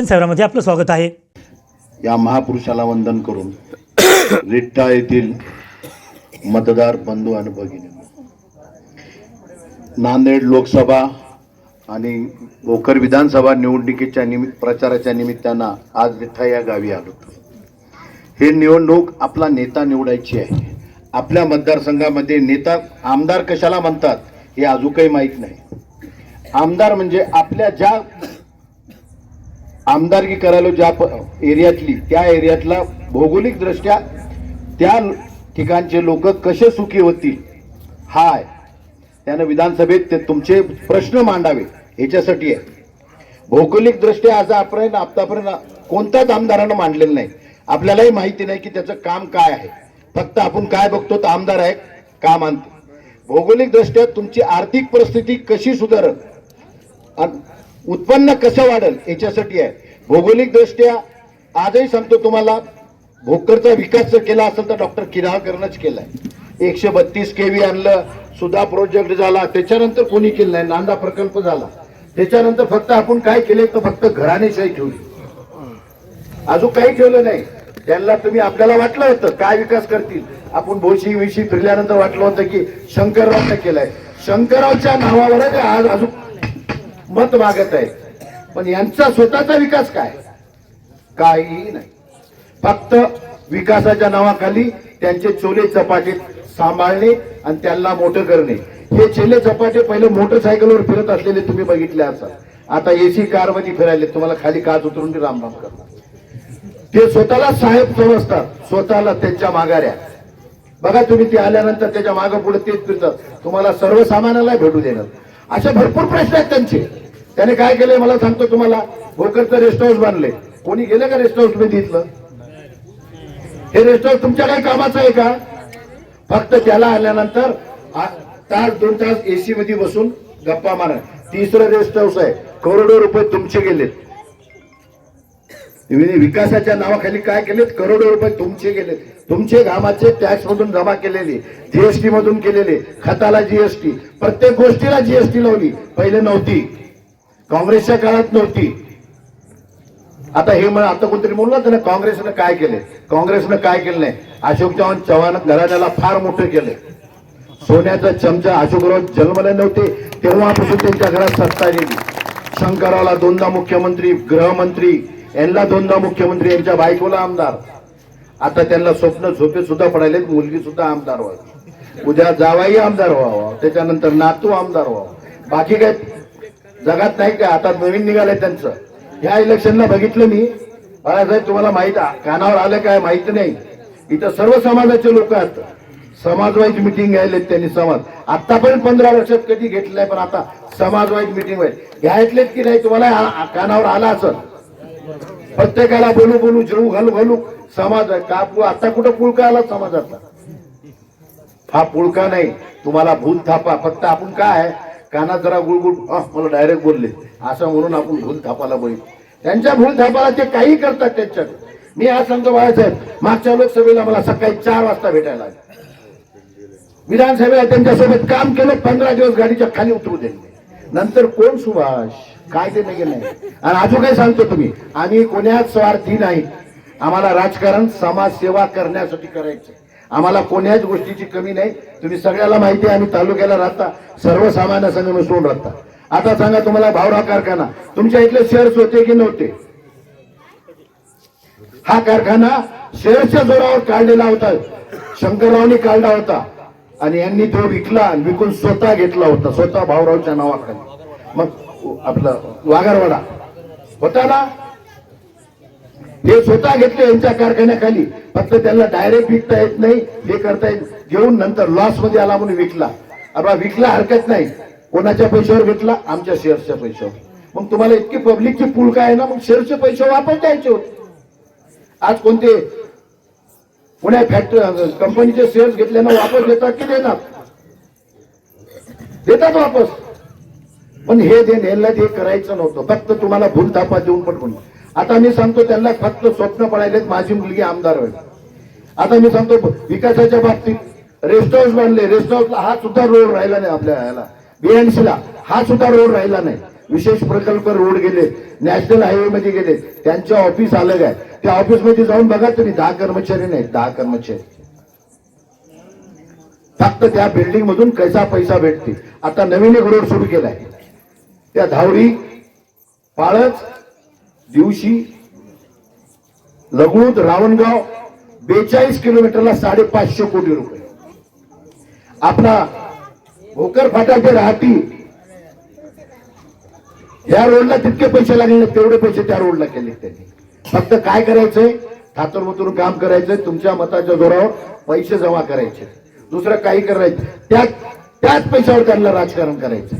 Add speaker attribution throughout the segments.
Speaker 1: दर्शन सेवरामध्ये आपलं स्वागत आहे.
Speaker 2: या महापुरुषाला वंदन करून रिट्टा येथील मतदार बंधू आणि भगिनी. नांदेड लोकसभा आणि भोकर विधानसभा निवडणुकीच्या निमित्त प्रचाराच्या निमित्तानं आज रिठा या गावी आलो हे निवडणूक आपला नेता निवडायची आहे. आपल्या मतदारसंघामध्ये नेता आमदार कशाला म्हणतात हे अजून काही माहीत नाही. आमदार म्हणजे आपल्या ज्या आमदारकी करायला ज्या एरियातली त्या एरियातला भौगोलिक दृष्ट्या त्या ठिकाणचे लोक कसे सुखी होतील? हा आहे त्यानं विधानसभेत ते तुमचे प्रश्न मांडावे ह्याच्यासाठी आहे. भौगोलिक दृष्ट्या आज आपण आतापर्यंत कोणत्याच आमदारानं मांडलेलं नाही. आपल्यालाही माहिती नाही की त्याचं काम काय आहे. फक्त आपण काय बघतो तर आमदार आहे काम आणतो भौगोलिक दृष्ट्या तुमची आर्थिक परिस्थिती कशी सुधारल? उत्पन्न कसं वाढेल याच्यासाठी आहे. भौगोलिक दृष्ट्या आजही सांगतो तुम्हाला भोकरचा विकास जर केला असेल तर डॉक्टर किराळकरनंच केलाय. एकशे बत्तीस केव्ही आणलं सुद्धा प्रोजेक्ट झाला त्याच्यानंतर कोणी केलं नाही नांदा प्रकल्प झाला. त्याच्यानंतर फक्त आपण काय केले तर फक्त घराणेशाही ठेवली. अजून काही ठेवलं नाही. त्यांना तुम्ही आपल्याला वाटलं होतं काय विकास करतील? आपण भोशी विशी फिरल्यानंतर वाटलं होतं की शंकररावनं केलाय. शंकररावच्या नावावरच आज अजून मत मागत आहे. पण यांचा स्वतःचा विकास काय? काही नाही. फक्त विकासाच्या नावाखाली त्यांचे चोले चपाटे सांभाळणे आणि त्यांना मोठं करणे. हे चेले चपाटे पहिले मोटरसायकलवर फिरत असलेले तुम्ही बघितले असाल. आता एसी कारमध्ये फिरायले तुम्हाला खाली काच उतरून ते रामराम करतात. ते स्वतःला साहेब समजतात स्वतःला त्यांच्या माघाऱ्या. बघा तुम्ही ते आल्यानंतर त्याच्यामागे पुढे तेच फिरतात. तुम्हाला सर्वसामान्याला भेटू देणार. असे भरपूर प्रश्न आहेत त्यांचे. त्याने काय केलंय मला सांगतो तुम्हाला? भोकरचं रेस्ट हाऊस बांधले कोणी गेलं का रेस्ट हाऊसमध्ये इथलं? हे रेस्ट हाऊस तुमच्या काही कामाचं आहे का? फक्त त्याला आल्यानंतर तास दोन तास एसी मध्ये बसून गप्पा मारा. तिसरं रेस्ट हाऊस आहे. करोडो रुपये तुमचे गेलेत. विकासाच्या नावाखाली काय केलेत? करोडो रुपये तुमचे गेले तुमचे घामाचे टॅक्स मधून जमा केलेले जीएसटी मधून केलेले खताला जीएसटी प्रत्येक गोष्टीला जीएसटी लावली. पहिले नव्हती. काँग्रेसच्या काळात नव्हती. आता हे म्हण आता कोणतरी बोललं ना काँग्रेसनं काय केले काँग्रेसनं काय केलं नाही? अशोक चव्हाण चव्हाण घराण्याला फार मोठं केलं सोन्याचा चमचा अशोकराव जन्मले नव्हते तेव्हापासून त्यांच्या घरात सत्ता गेली शंकररावला दोनदा मुख्यमंत्री गृहमंत्री यांना दोनदा मुख्यमंत्री यांच्या बायकोला आमदार. आता त्यांना स्वप्न झोपे सुद्धा पडायले मुलगी सुद्धा आमदार व्हावी. उद्या जावाई आमदार व्हावा त्याच्यानंतर नातू आमदार व्हावा. बाकी काय जगात नाही का? आता नवीन निघालंय त्यांचं. ह्या इलेक्शनला बघितलं मी. बाळासाहेब तुम्हाला माहीत कानावर आलं काय माहीत नाही. इथं सर्व समाजाचे लोक आहेत. समाजवाईज मिटिंग घ्यायलेत त्यांनी समाज. आतापर्यंत पंधरा वर्षात कधी घेतलंय पण आता समाजवाईज मिटिंग होईल. घ्यायतलेत की नाही तुम्हाला कानावर आला असं प्रत्येकाला बोलू बोलू जिरू घालू घालू. समाज का आता कुठं पुळका आला समाजाचा हा पुळका नाही. तुम्हाला भूल थापा. फक्त आपण काय आहे? कानात जरा गुळगुळ मला डायरेक्ट बोलले. असं म्हणून आपण भूल थापाला बळी. त्यांच्या भूल थापाला ते काही करतात त्यांच्यात. मी आज सांगतो बाळासाहेब मागच्या लोकसभेला मला सकाळी चार वाजता भेटायला आले. विधानसभेला त्यांच्यासोबत काम केलं पंधरा दिवस गाडीच्या खाली उतरू दिले. नंतर कोण सुभाष? काय ते नाही नाही. आणि अजून काय सांगतो तुम्ही? आम्ही कोण्याच स्वार्थी नाही. आम्हाला राजकारण समाजसेवा करण्यासाठी करायचं. आम्हाला कोण्याच गोष्टीची कमी नाही. तुम्ही सगळ्याला माहिती आहे आम्ही तालुक्याला राहता. सर्वसामान्य संघ मिसळून राहता. आता सांगा तुम्हाला भावरा कारखाना. तुमच्या इथले शेअर्स होते की नव्हते? हा कारखाना शेअर्सच्या जोरावर काढलेला होता. शंकररावनी काढला होता. आणि यांनी तो विकला आणि विकून स्वतः घेतला होता. स्वतः भाऊरावच्या नावाखाली. मग आपलं वाघरवाडा. होता ना? हे स्वतः घेतले यांच्या कारखान्याखाली फक्त त्यांना डायरेक्ट विकता येत नाही हे करता येत घेऊन नंतर लॉसमध्ये आला म्हणून विकला. अरे विकला हरकत नाही. कोणाच्या पैशावर घेतला? आमच्या शेअर्सच्या पैशावर. मग तुम्हाला इतकी पब्लिकची काय आहे ना? मग शेअरचे पैसे वापस द्यायचे होते. आज कोणते पुण्या फॅक्टरी कंपनीचे शेअर्स घेतल्यानं वापस देतात की देणार? देतात वापस. पण हे दे ते करायचं नव्हतं. फक्त तुम्हाला भूल देऊन देऊन पटकून आता मी सांगतो त्यांना फक्त स्वप्न पडायलेत माझी मुलगी आमदार होईल. आता मी सांगतो विकासाच्या बाबतीत रेस्ट हाऊस बांधले रेस्ट हाऊसला हा सुद्धा रोड राहिला नाही आपल्या ह्याला. बीएनसीला ला हा सुद्धा रोड राहिला नाही. विशेष प्रकल्प रोड गेले नॅशनल हायवे मध्ये गेले त्यांच्या ऑफिस अलग आहे. त्या ऑफिसमध्ये जाऊन बघा तुम्ही दहा कर्मचारी नाही दहा कर्मचारी. फक्त त्या बिल्डिंग मधून कैसा पैसा भेटते आता नवीन एक रोड सुरू केलाय. त्या धावडी पाळच दिवशी लघुत रावणगाव बेचाळीस किलोमीटरला साडेपाचशे कोटी रुपये. आपला भोकर फाटाचे राहती या रोडला तितके पैसे लागले तेवढे पैसे त्या रोडला केले त्यांनी. फक्त काय करायचंय? थातूर मुतूर काम करायचंय तुमच्या मताच्या जोरावर पैसे जमा करायचे. दुसरं काही करायचं त्या त्याच पैशावर त्यांना राजकारण करायचं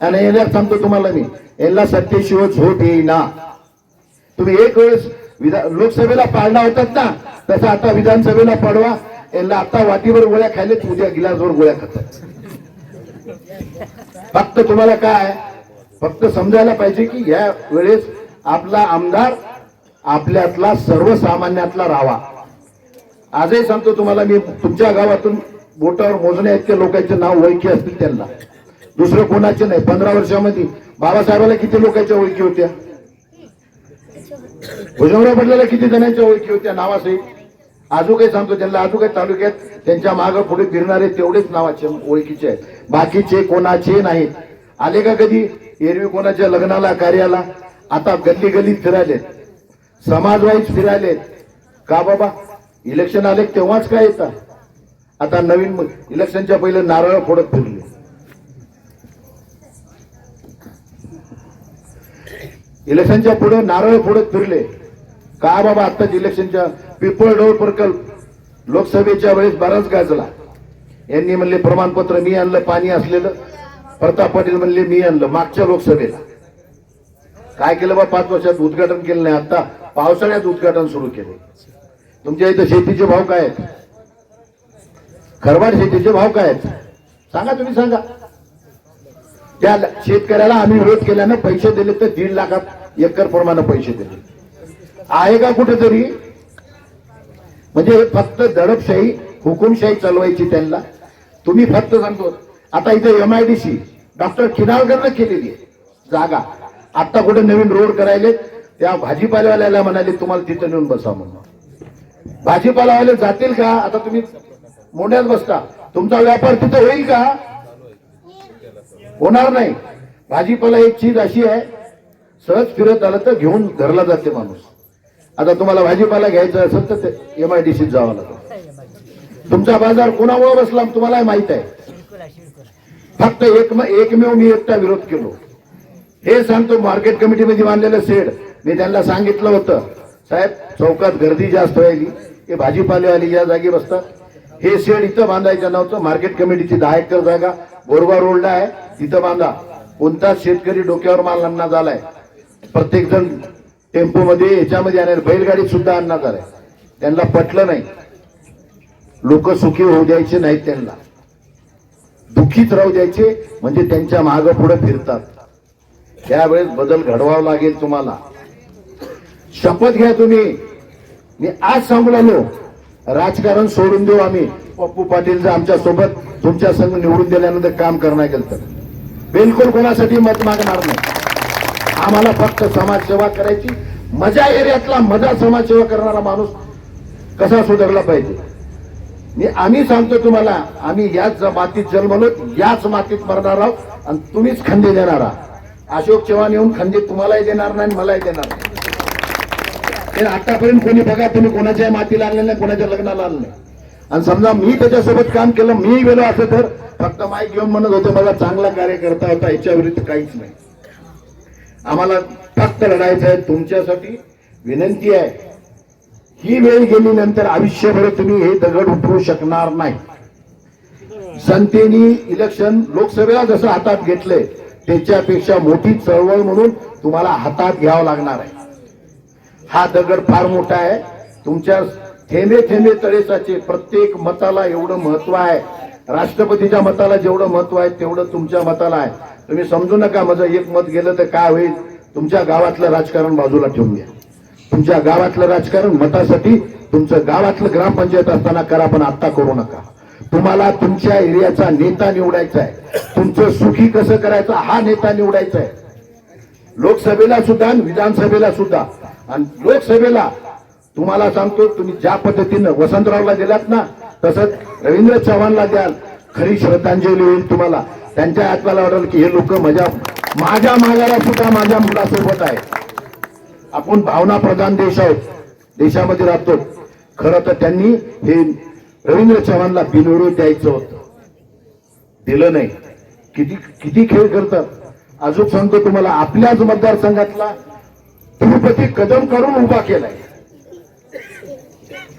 Speaker 2: आणि याला सांगतो तुम्हाला मी. यांना सत्तेशिवाय झोप येईना. तुम्ही एक वेळेस विधान लोकसभेला पाळला होतात ना तसं आता विधानसभेला पाडवा. यांना आता वाटीवर गोळ्या खायले उद्या गिलासवर गोळ्या खातात. फक्त तुम्हाला काय? फक्त समजायला पाहिजे की या वेळेस आपला आमदार आपल्यातला सर्वसामान्यातला राहावा. आजही सांगतो तुम्हाला मी तुमच्या गावातून बोटावर मोजण्या इतक्या लोकांचे नाव ओळखी असतील त्यांना. दुसरं कोणाचे नाही. पंधरा वर्षामध्ये बाबासाहेबाला किती लोकांच्या ओळखी होत्या? भुजंगराव पडलेल्या किती जणांच्या ओळखी होत्या नावासहित आजू काही सांगतो त्यांना आजू काही तालुक्यात त्यांच्या मागे पुढे फिरणारे तेवढेच नावाचे ओळखीचे आहेत. बाकीचे कोणाचे नाहीत. आले का कधी? एरवी कोणाच्या लग्नाला कार्याला? आता गल्ली गल्लीत फिरायलेत. समाजवाईज फिरायलेत. का बाबा? इलेक्शन आले तेव्हाच काय येतात आता नवीन इलेक्शनच्या पहिले नारळ फोडत फिरले. इलेक्शनच्या पुढे नारळ फोडत फिरले. का बाबा आत्ताच इलेक्शनच्या पिपळ डोळ प्रकल्प लोकसभेच्या वेळेस बराच गाजला. यांनी म्हणले प्रमाणपत्र मी आणलं पाणी असलेलं. प्रताप पाटील म्हणले मी आणलं मागच्या लोकसभेला. काय केलं बा पाच वर्षात उद्घाटन केलं नाही आता पावसाळ्यात उद्घाटन सुरू केले. तुमच्या इथं शेतीचे भाव काय आहेत? खरवाड शेतीचे भाव काय आहेत? सांगा तुम्ही सांगा. त्या शेतकऱ्याला आम्ही विरोध केल्यानं पैसे दिले तर दीड लाखात एकर प्रमाणे पैसे दिले. आहे का कुठेतरी? म्हणजे फक्त दडपशाही हुकुमशाही चालवायची त्यांना? तुम्ही फक्त सांगतो. आता इथे एमआयडीसी डॉक्टर खिनाळकरनं केलेली आहे जागा. आता कुठे नवीन रोड करायले त्या भाजीपाल्यावाल्याला म्हणाले तुम्हाला तिथं नेऊन बसा म्हणून. भाजीपालावाले जातील का? आता तुम्ही मोंड्यात बसता. तुमचा व्यापार तिथं होईल का? होणार नाही. भाजीपाला एक चीज अशी आहे सहज फिरत आलं तर घेऊन घरला जाते माणूस. आता तुम्हाला भाजीपाला घ्यायचा असेल तर एम आय डी सीत जावं लागेल. तुमचा बाजार कोणामुळे बसला तुम्हाला माहीत आहे. फक्त एक एकमेव मी एकटा विरोध केलो. हे सांगतो मार्केट कमिटीमध्ये बांधलेलं शेड. मी त्यांना सांगितलं होतं साहेब चौकात गर्दी जास्त व्हायली. हे भाजीपालेवाली या जागी बसतात हे शेड इथं बांधायचं नव्हतं. मार्केट कमिटीची दहा एकर जागा बोरबा रोडला आहे. तिथं बांधा. कोणताच शेतकरी डोक्यावर माल आणणार झालाय. प्रत्येक जण टेम्पो मध्ये याच्यामध्ये आणणार बैलगाडीत सुद्धा आणणार आहे. त्यांना पटलं नाही. लोक सुखी होऊ द्यायचे नाहीत त्यांना. दुःखीच राहू द्यायचे म्हणजे त्यांच्या माग पुढे फिरतात. त्यावेळेस बदल घडवावा लागेल तुम्हाला. शपथ घ्या तुम्ही. मी आज सांगू लागलो राजकारण सोडून देऊ आम्ही. पप्पू पाटील आमच्यासोबत तुमच्या संघ निवडून दिल्यानंतर काम करणार गेलं तर बिलकुल कोणासाठी मत मागणार नाही. आम्हाला फक्त समाजसेवा करायची. मजा एरियातला मजा समाजसेवा करणारा माणूस कसा सुधारला पाहिजे? मी आम्ही सांगतो तुम्हाला आम्ही याच मातीत जन्मलो याच मातीत मरणार आहोत आणि तुम्हीच खंदे देणार आहात. अशोक चव्हाण येऊन खंदे तुम्हालाही देणार नाही आणि मलाही देणार नाही. आतापर्यंत कोणी बघा तुम्ही कोणाच्या मातीला आणलं नाही कोणाच्या लग्नाला आणलं नाही. आणि समजा मी त्याच्यासोबत काम केलं मी गेलो असं तर फक्त माईक घेऊन म्हणत होतो मला चांगला कार्य करता होता याच्या विरुद्ध काहीच नाही. आम्हाला फक्त लढायचं आहे. तुमच्यासाठी विनंती आहे. ही वेळ गेल्यानंतर आयुष्यभर तुम्ही हे दगड उठवू शकणार नाही. जनतेने इलेक्शन लोकसभेला जसं हातात घेतलंय त्याच्यापेक्षा मोठी चळवळ म्हणून तुम्हाला हातात घ्यावं लागणार आहे. हा दगड फार मोठा आहे. तुमच्या थेंबे थेंबे तळेसाचे प्रत्येक मताला एवढं महत्त्व आहे. राष्ट्रपतीच्या मताला जेवढं महत्त्व आहे तेवढं तुमच्या मताला आहे. तुम्ही समजू नका माझं एक मत गेलं तर काय होईल? तुमच्या गावातलं राजकारण बाजूला ठेवून घ्या. तुमच्या गावातलं राजकारण मतासाठी तुमचं गावातलं ग्रामपंचायत असताना करा पण आत्ता करू नका. तुम्हाला तुमच्या एरियाचा नेता निवडायचा आहे. तुमचं सुखी कसं करायचं हा नेता निवडायचा आहे. लोकसभेला सुद्धा आणि विधानसभेला सुद्धा. आणि लोकसभेला तुम्हाला सांगतो तुम्ही ज्या पद्धतीनं वसंतरावला दिलात ना तसंच रवींद्र चव्हाणला द्याल. खरी श्रद्धांजली होईल तुम्हाला. त्यांच्या आत्म्याला वाटेल की हे लोक माझ्या माझ्या मागाला सुद्धा माझ्या मुलासोबत आहे आपण भावना प्रधान देश आहोत. देशामध्ये राहतो. खरं तर त्यांनी हे रवींद्र चव्हाणला बिनविरोध द्यायचं होतं. दिलं नाही. किती किती खेळ करतात. अजून सांगतो तुम्हाला आपल्याच मतदारसंघातला तिरुपती कदम करून उभा केलाय.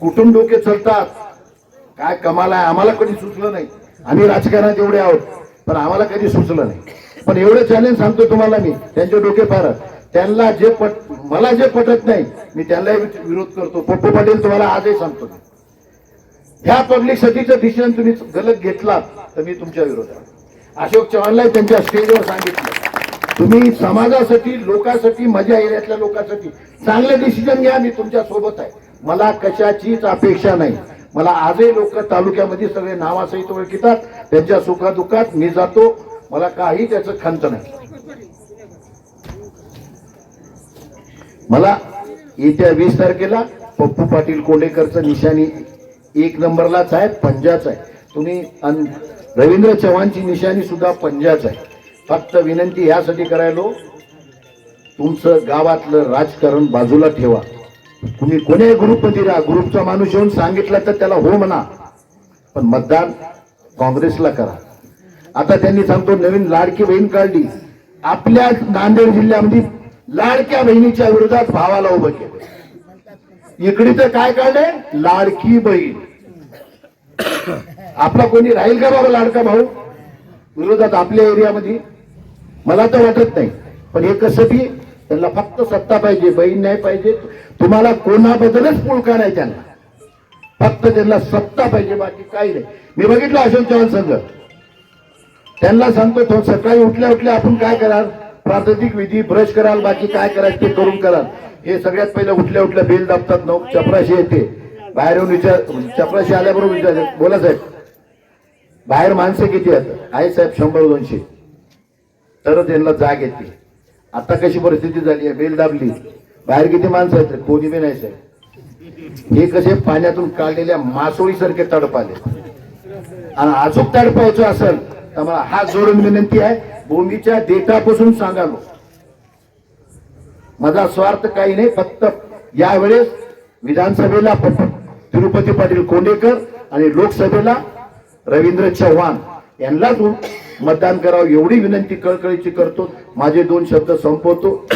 Speaker 2: कुटुंब डोके चलतात? काय कमाल आहे. आम्हाला कधी सुचलं नाही. आम्ही राजकारणात एवढे आहोत. पण आम्हाला कधी सुचलं नाही. पण एवढं चॅलेंज सांगतो तुम्हाला मी. त्यांचे डोके फार त्यांना जे पट मला जे पटत नाही मी त्यांनाही विरोध करतो. पप्पू पाटील तुम्हाला आजही सांगतो ह्या पब्लिक सतीचं डिसिजन तुम्ही गलत घेतलात तर मी तुमच्या विरोधात अशोक चव्हाणला त्यांच्या स्टेजवर सांगितलं. तुम्ही समाजासाठी लोकांसाठी माझ्या एरियातल्या लोकांसाठी चांगले डिसिजन घ्या मी तुमच्यासोबत आहे. मला कशाचीच अपेक्षा नाही. मला आजही लोक तालुक्यामध्ये सगळे नावासहित ओळखितात. त्यांच्या सुखादुखात मी जातो. मला काही त्याचं खंत नाही. मला येत्या वीस तारखेला पप्पू पाटील कोंडेकरचं निशाणी एक नंबरलाच आहे पंजाच आहे. तुम्ही अन रवींद्र चव्हाणची निशाणी सुद्धा पंजाच आहे. फक्त विनंती ह्यासाठी करायलो तुमचं गावातलं राजकारण बाजूला ठेवा. तुम्ही कोणी ग्रुपमध्ये राहा. ग्रुपचा माणूस येऊन सांगितलं तर त्याला हो म्हणा. पण मतदान काँग्रेसला करा. आता त्यांनी सांगतो नवीन लाडकी बहीण काढली. आपल्या नांदेड जिल्ह्यामध्ये लाडक्या बहिणीच्या विरोधात भावाला उभं केलं. इकडे तर काय काढलंय लाडकी बहीण. आपला कोणी राहील का बाबा लाडका भाऊ? विरोधात आपल्या एरियामध्ये? मला तर वाटत नाही. पण हे कसं की त्यांना फक्त सत्ता पाहिजे बहीण नाही पाहिजे. तुम्हाला कोणाबद्दलच पुळका नाही त्यांना. फक्त त्यांना सत्ता पाहिजे बाकी काही नाही. मी बघितलं अशोक चव्हाण संघ. त्यांना सांगतो तो सकाळी उठल्या उठल्या आपण काय कराल? प्राथमिक विधी ब्रश कराल बाकी काय कराल ते करून कराल. हे सगळ्यात पहिलं उठल्या उठल्या बेल दाबतात नऊ चपराशी येते. बाहेर येऊन विचार चपराशी आल्याबरोबर विचार बोला साहेब. बाहेर माणसं किती आहेत? आहे साहेब शंभर दोनशे. तर त्यांना जाग येते. आता कशी परिस्थिती झाली आहे? बेल दाबली. बाहेर किती माणसं आहेत? कोणी बी नाही साहेब. हे कसे पाण्यातून काढलेल्या मासोळीसारखे तडपाले आणि अचूक तडपायचं असेल तर मला हात जोडून विनंती आहे भूमीच्या डेटापासून सांगालो. माझा स्वार्थ काही नाही फक्त यावेळेस विधानसभेला तिरुपती पाटील कोंडेकर आणि लोकसभेला रवींद्र चव्हाण यांनाच मतदान करावं एवढी विनंती कळकळीची करतो. माझे दोन शब्द संपवतो.